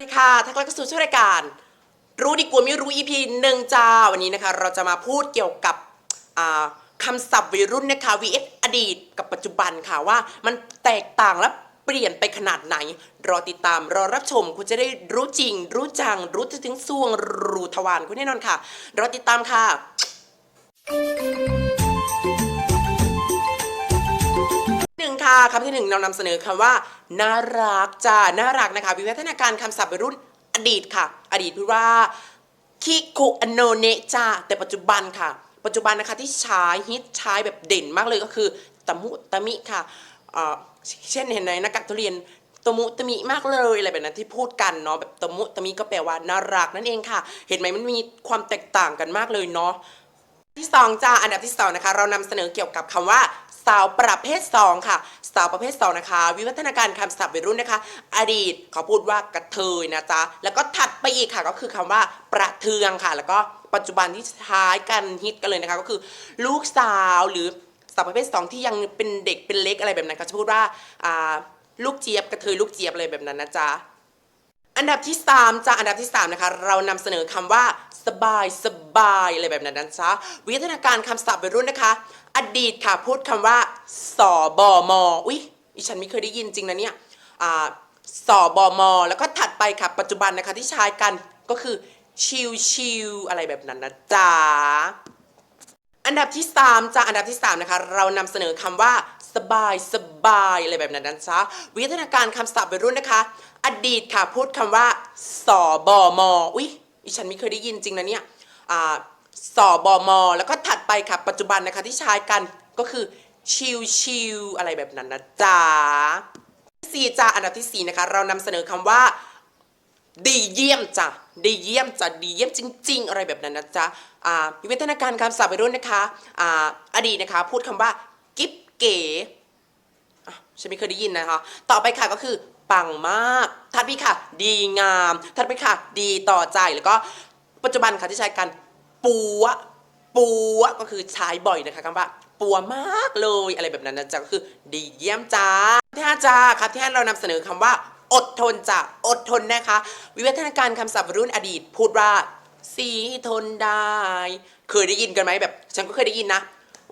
สวัสดีค่ะทักทายเข้าสู่ช่วงรายการ รู้ดีกว่าไม่รู้ EP หนึ่งจ้า วันนี้นะคะ เราจะมาพูดเกี่ยวกับอ่าคำศัพท์วัยรุ่นนะคะ vs อดีตกับปัจจุบันค่ะว่ามันแตกต่างและเปลี่ยนไปขนาดไหน รอติดตามรอรับชม คุณจะได้รู้จริง รู้จัง รู้ถึงสวงรูทวารคุณแน่นอนค่ะ รอติดตามค่ะ นึ่งค่ะคำที่หนึ่งเรานำเสนอคำว่า น่ารักจ้าน่ารักนะคะวิวัฒนาการคำศัพท์วัยรุ่นอดีตค่ะ อดีตพูดว่าคิคุอโนเนจ้าแต่ปัจจุบันค่ะ ปัจจุบันนะคะที่ใช้ฮิตใช้แบบเด่นมากเลยก็คือตะมุตะมิค่ะเช่นเห็นในหนักากทุเรียนตมุตมิมากเลยอะไรแบบนั้นที่พูดกันเนาะแบบตมุตมิก็แปลว่าน่ารักนั่นเองค่ะ เห็นไหมมันมีความแตกต่างกันมากเลยเนาะที่สองจ้าอันดับที่สองนะคะ เรานำเสนอเกี่ยวกับคำว่า สาวประเภทสองค่ะ สาวประเภทสองนะคะ วิวัฒนาการคำศัพท์วัยรุ่นนะคะ อดีตเขาพูดว่ากระเทยนะจ๊ะ แล้วก็ถัดไปอีกค่ะก็คือคำว่าประเทืองค่ะ แล้วก็ปัจจุบันที่ใช้กันฮิตกันเลยนะคะ ก็คือลูกสาวหรือสาวประเภทสองที่ยังเป็นเด็กเป็นเล็กอะไรแบบนั้นเขาจะพูดว่าลูกเจี๊ยบกระเทยลูกเจี๊ยบอะไรแบบนั้นนะจ๊ะอันดับที่3จ้าอันดับที่3นะคะเรานำเสนอคำว่าสบายสบายอะไรแบบนั้นนะจ๊ะวิทยาการคำศัพท์วัยรุ่นนะคะ อดีตค่ะพูดคำว่าสอบอมอุ๊ยอีฉันไม่เคยได้ยินจริงนะเนี่ยอสอบอมแล้วก็ถัดไปค่ะปัจจุบันนะคะที่ใช้กันก็คือชิวชิวอะไรแบบนั้นนะจ๊ะอันดับที่3จ้าอันดับที่3นะคะเรานำเสนอคำว่า สบายสบายอะไรแบบนั้นนะจ๊ะวิทยาการคำศัพท์วัยรุ่นนะคะ อดีตค่ะพูดคำว่าสอบอมอุ๊ยอีฉันไม่เคยได้ยินจริงนะเนี่ยอ่า สอบอมแล้วก็ถัดไปค่ะ ปัจจุบันนะคะที่ใช้กันก็คือชิวชิวอะไรแบบนั้นนะจ๊ะสี่จ้าอันดับที่สี่นะคะ เรานำเสนอคำว่า ดีเยี่ยมจ้ะดีเยี่ยมจ้ะดีเยี่ยมจริง ๆ อะไรแบบนั้นนะจ๊ะอ่าวิวัฒนาการคำศัพท์วัยรุ่นนะคะอ่าอดีตนะคะ พูดคำว่า กิ๊บเก๋อะฉันไม่เคยได้ยินนะคะ ต่อไปค่ะก็คือปังมากถัดไปค่ะ ดีงามถัดไปค่ะ ดีต่อใจ แล้วก็ปัจจุบันค่ะที่ใช้กัน ปัวปัวก็คือใช้บ่อยนะคะคำว่าปัวมากเลยอะไรแบบนั้นนะจ๊ะก็คือดีเยี่ยมจ้าที่ห้าจ้าครับที่ห้าเรานำเสนอคำว่า อดทนจ้ะอดทนนะคะ วิวัฒนาการคำศัพท์รุ่นอดีต พูดว่าสีทนได้ เคยได้ยินกันไหมแบบ ฉันก็เคยได้ยินนะ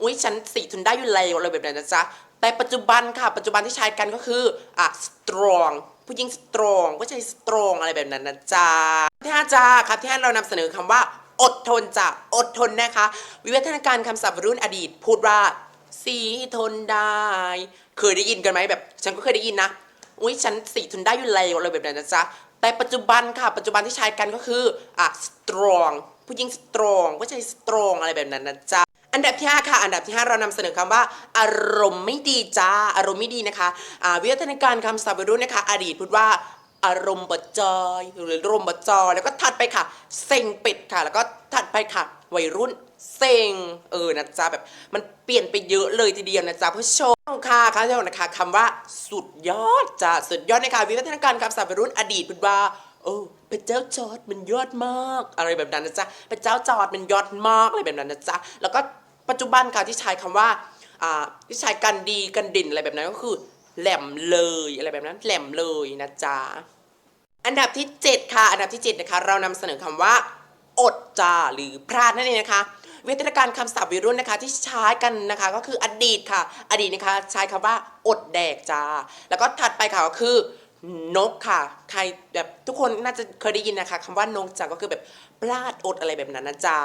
อุ้ยฉันสีทนได้อยู่แล้วอะไรแบบนั้นนะจ๊ะแต่ปัจจุบันค่ะ ปัจจุบันที่ใช้กันก็คืออะ strong ผู้หญิง strong ผู้ชาย strong อะไรแบบนั้นนะจ๊ะที่ห้าจ้าครับที่ห้าเรานำเสนอคำว่า อดทนจ้ะอดทนนะคะ วิวัฒนาการคำศัพท์รุ่นอดีต พูดว่าสีทนได้ เคยได้ยินกันไหมแบบ ฉันก็เคยได้ยินนะอุ้ยฉันสีทนได้อยู่แล้วอะไรแบบนั้นนะจ๊ะแต่ปัจจุบันค่ะ ปัจจุบันที่ใช้กันก็คืออะ strong ผู้หญิง strong ผู้ชาย strong อะไรแบบนั้นนะจ๊ะอันดับที่5ค่ะ อันดับที่ 5 เรานำเสนอคำว่า อารมณ์ไม่ดีจ้า อารมณ์ไม่ดีนะคะ อ่าวิวัฒนาการคำศัพท์รุ่นนะคะ อดีตพูดว่า อารมณ์บดจอยหรือรมบดจอยแล้วก็ถัดไปค่ะ เซ็งเป็ดค่ะ แล้วก็ถัดไปค่ะ วัยรุ่นเซ็งเออนะจ๊ะแบบมันเปลี่ยนไปเยอะเลยทีเดียวนะจ๊ะผู้ชมค่ะค่ะเจ้านะคะคำว่าสุดยอดจ้ะสุดยอดนะคะวิวัฒนาการคำศัพท์วัยรุ่นอดีตพูดว่าโอ้พระเจ้าจอดมันยอดมาก อะไรแบบนั้นนะจ๊ะพระเจ้าจอดมันยอดมากอะไรแบบนั้นนะจ๊ะแล้วก็ปัจจุบันค่ะที่ใช้คำว่าอ่าที่ใช้กันดีกันดิ่นอะไรแบบนั้นก็คือ แหลมเลยอะไรแบบนั้นแหลมเลยนะจ๊ะ อันดับที่ 7 ค่ะ อันดับที่ 7 นะคะ เรานำเสนอคำว่า อดจาหรือพลาดนั่นเองนะคะวิทยาการคำศัพท์วัยรุ่นนะคะที่ใช้กันนะคะก็คืออดีตค่ะ อดีตนะคะใช้คำว่าอดแดกจา แล้วก็ถัดไปค่ะก็คือนกค่ะ ใครแบบทุกคนน่าจะเคยได้ยินนะคะคำว่านกจาก็คือแบบพลาดอดอะไรแบบนั้นนะจ๊ะ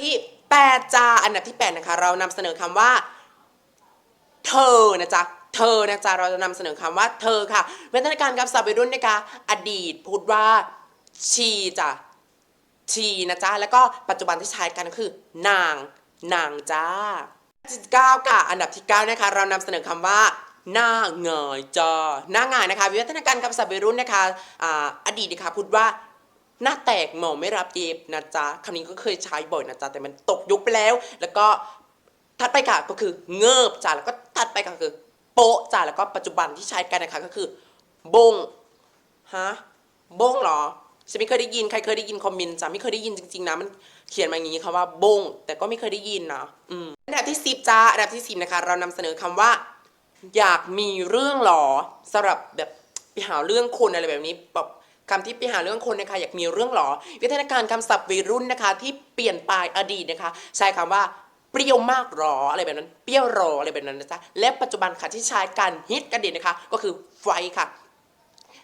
ที่8จ้าอันดับที่ 8 นะคะ เรานำเสนอคำว่า เธอนะจ๊ะเธอนะจ๊ะเราจะนำเสนอคำว่าเธอค่ะวิทยาการกับศัพท์วัยรุ่นนะคะอดีตพูดว่าชีจ้ะชีนะจ๊ะแล้วก็ปัจจุบันที่ใช้กันก็คือ นาง นางจ้าเก้าค่ะอันดับที่เก้านะคะ เรานำเสนอคำว่าหน้าเงยจ้าหน้าหงายนะคะวิวัฒนาการคำศัพท์วัยรุ่นนะคะอ่าอดีตนะคะพูดว่าหน้าแตกหมอไม่รับเย็บนะจ๊ะคำนี้ก็เคยใช้บ่อยนะจ๊ะแต่มันตกยุคไปแล้ว แล้วก็ถัดไปค่ะก็คือเงิบจ้าแล้วก็ ถัดไปก็คือ โป๊ะจ้าแล้วก็ปัจจุบันที่ใช้กันนะคะก็คือ บงฮะบงเหรอฉันไม่เคยได้ยินใครเคยได้ยินคอมเมนต์จ้าไม่เคยได้ยินจริงๆนะมันเขียนมาอย่างนี้ค่ะว่าบง แต่ก็ไม่เคยได้ยินนะอืมอันดับที่สิบจ้าอันดับที่สิบนะคะ เรานำเสนอคำว่า อยากมีเรื่องหรอสำหรับแบบไปหาเรื่องคนอะไรแบบนี้แบบคำที่ไปหาเรื่องคนนะคะอยากมีเรื่องหรอวิทยาการคำศัพท์วัยรุ่นนะคะ ที่เปลี่ยนไปอดีตนะคะ ใช้คำว่า เปรี้ยวมากหรออะไรแบบนั้น เปรี้ยวหรออะไรแบบนั้นนะจ๊ะ และปัจจุบันค่ะที่ใช้การฮิตกันเด่นนะคะ ก็คือไฟค่ะ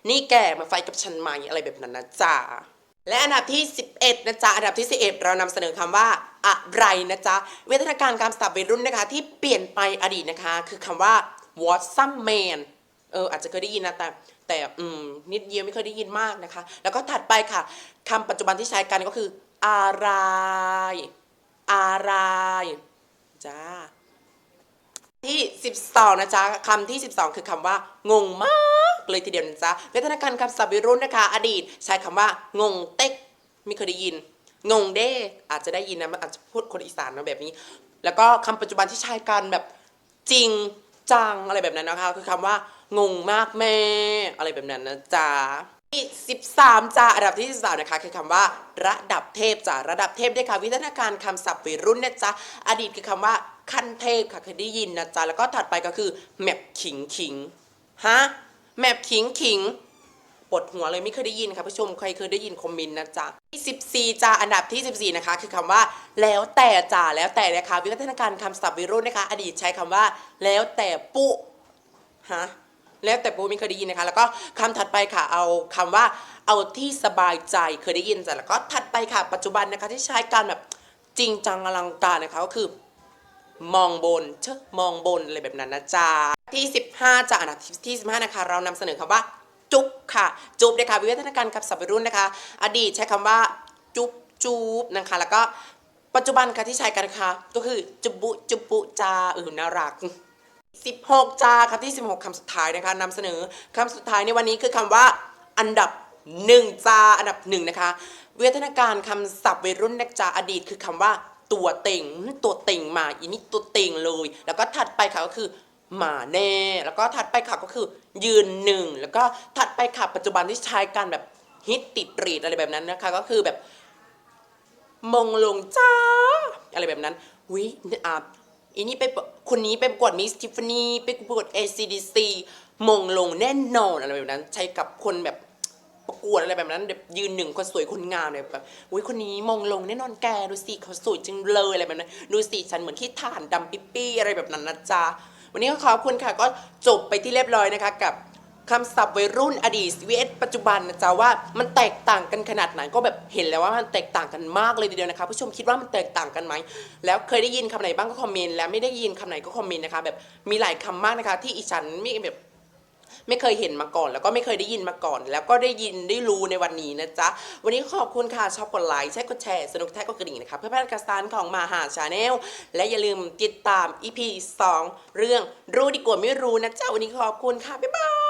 นี่แกมาไฟกับฉันไหมอะไรแบบนั้นนะจ๊ะและอันดับที่ 11 นะจ๊ะ อันดับที่ 11 เรานำเสนอคำว่าอะไรนะจ๊ะเวทยาการคำศัพท์วัยรุ่นนะคะ ที่เปลี่ยนไปอดีตนะคะ คือคำว่า what some man เอออาจจะเคยได้ยินนะแต่แต่อืมนิดเดียวไม่เคยได้ยินมากนะคะ แล้วก็ถัดไปค่ะคำปัจจุบันที่ใช้กันก็คืออะไร อะไรจ้าที่ 12 นะจ๊ะคำที่ 12 คือคำว่า งงมากเลยทีเดียวนะจ๊ะวิทยาการคำศัพท์วัยรุ่นนะคะ อดีตใช้คำว่า งงเต็กไม่เคยได้ยิน งงเด้อาจจะได้ยินนะมันอาจจะพูดคนอีสานมาแบบนี้ แล้วก็คำปัจจุบันที่ใช้กันแบบจริงจังอะไรแบบนั้นนะคะ คือคำว่า งงมากแม่ อะไรแบบนั้นนะจ๊ะ ที่13จ้าอันดับที่13นะคะคือคำว่า ระดับเทพจ้าระดับเทพด้วยค่ะวิทยาการคำศัพท์วัยรุ่นนะจ๊ะอดีตคือคำว่าขั้นเทพค่ะเคยได้ยินนะจ๊ะแล้วก็ถัดไปก็คือแมปขิงขิงฮะแมปขิงขิงปวดหัวเลยไม่เคยได้ยินค่ะผู้ชมใครเคยได้ยินคอมเมนต์นะจ๊ะที่14จ้าอันดับที่ 14 นะคะ คือคำว่า แล้วแต่จ้าแล้วแต่นะคะวิวัฒนาการคำศัพท์วัยรุ่นนะคะ อดีตใช้คำว่า แล้วแต่ปุฮะ แล้วแต่ปุไม่เคยได้ยินนะคะ แล้วก็คำถัดไปค่ะเอาคำว่าเอาที่สบายใจเคยได้ยินจ้ะแล้วก็ถัดไปค่ะ ปัจจุบันนะคะที่ใช้การแบบจริงจังอลังการนะคะก็คือมองบนเชอะมองบนอะไรแบบนั้นนะจ๊ะที่ 15จ้ะอันดับที่15นะคะ เรานำเสนอคำว่า จุ๊บค่ะ จุ๊บเลยค่ะวิวัฒนาการกับสับรุ่นนะคะ อดีตใช้คำว่า จุ๊บจุ๊บนะคะ แล้วก็ปัจจุบันค่ะที่ใช้กันค่ะก็คือจุบบุจุบุจาเออน่ารัก 16จ้าคำที่ 16คำสุดท้ายนะคะนำเสนอคำสุดท้ายในวันนี้คือคำว่าอันดับหนึ่งจ้าอันดับหนึ่งนะคะวิวัฒนาการคำศัพท์วัยรุ่นนะจ้าอดีต คือคำว่าตัวเต็งตัวเต็งมาอีนี่ตัวเต็งเลย แล้วก็ถัดไปค่ะก็คือหมาแน่ แล้วก็ถัดไปค่ะก็คือยืนหนึ่งแล้วก็ถัดไปค่ะปัจจุบันที่ใช้การแบบฮิตติดรีดอะไรแบบนั้นนะคะก็คือแบบมงลงจ้าอะไรแบบนั้นวิอ่า อีนี่ไปคนนี้ไปประกวดมิสทิฟฟานีไปประกวด ACDC มงลงแน่นอนอะไรแบบนั้น ใช้กับคนแบบประกวดอะไรแบบนั้นแบบยืนหนึ่งคนสวยคนงามเลยแบบอุ้ยคนนี้มงลงแน่นอนแกดูสิเขาสวยจังเลยอะไรแบบนั้นดูสิฉันเหมือนขี้ถ่านดำปิ๊ปปี้อะไรแบบนั้นนะจ๊ะวันนี้ก็ขอบคุณค่ะก็จบไปที่เรียบร้อยนะคะกับ คำศัพท์วัยรุ่นอดีต vs ปัจจุบันนะจ๊ะว่ามันแตกต่างกันขนาดไหนก็แบบเห็นแล้วว่ามันแตกต่างกันมากเลยทีเดียวนะคะผู้ชมคิดว่ามันแตกต่างกันไหมแล้วเคยได้ยินคำไหนบ้างก็คอมเมนต์แล้วไม่ได้ยินคำไหนก็คอมเมนต์นะคะแบบมีหลายคำมากนะคะ ที่อีฉันไม่แบบไม่เคยเห็นมาก่อน แล้วก็ไม่เคยได้ยินมาก่อน แล้วก็ได้ยินได้รู้ในวันนี้นะจ๊ะ วันนี้ขอบคุณค่ะ ชอบกดไลค์ใช่กดแชร์ สนุกแท้กดกระดิ่งนะคะ เพื่อพลาการสารของมาหาชาแนล และอย่าลืมติดตาม EP 2 เรื่องรู้ดีกว่าไม่รู้นะจ๊ะ วันนี้ขอบคุณค่ะ บ๊ายบาย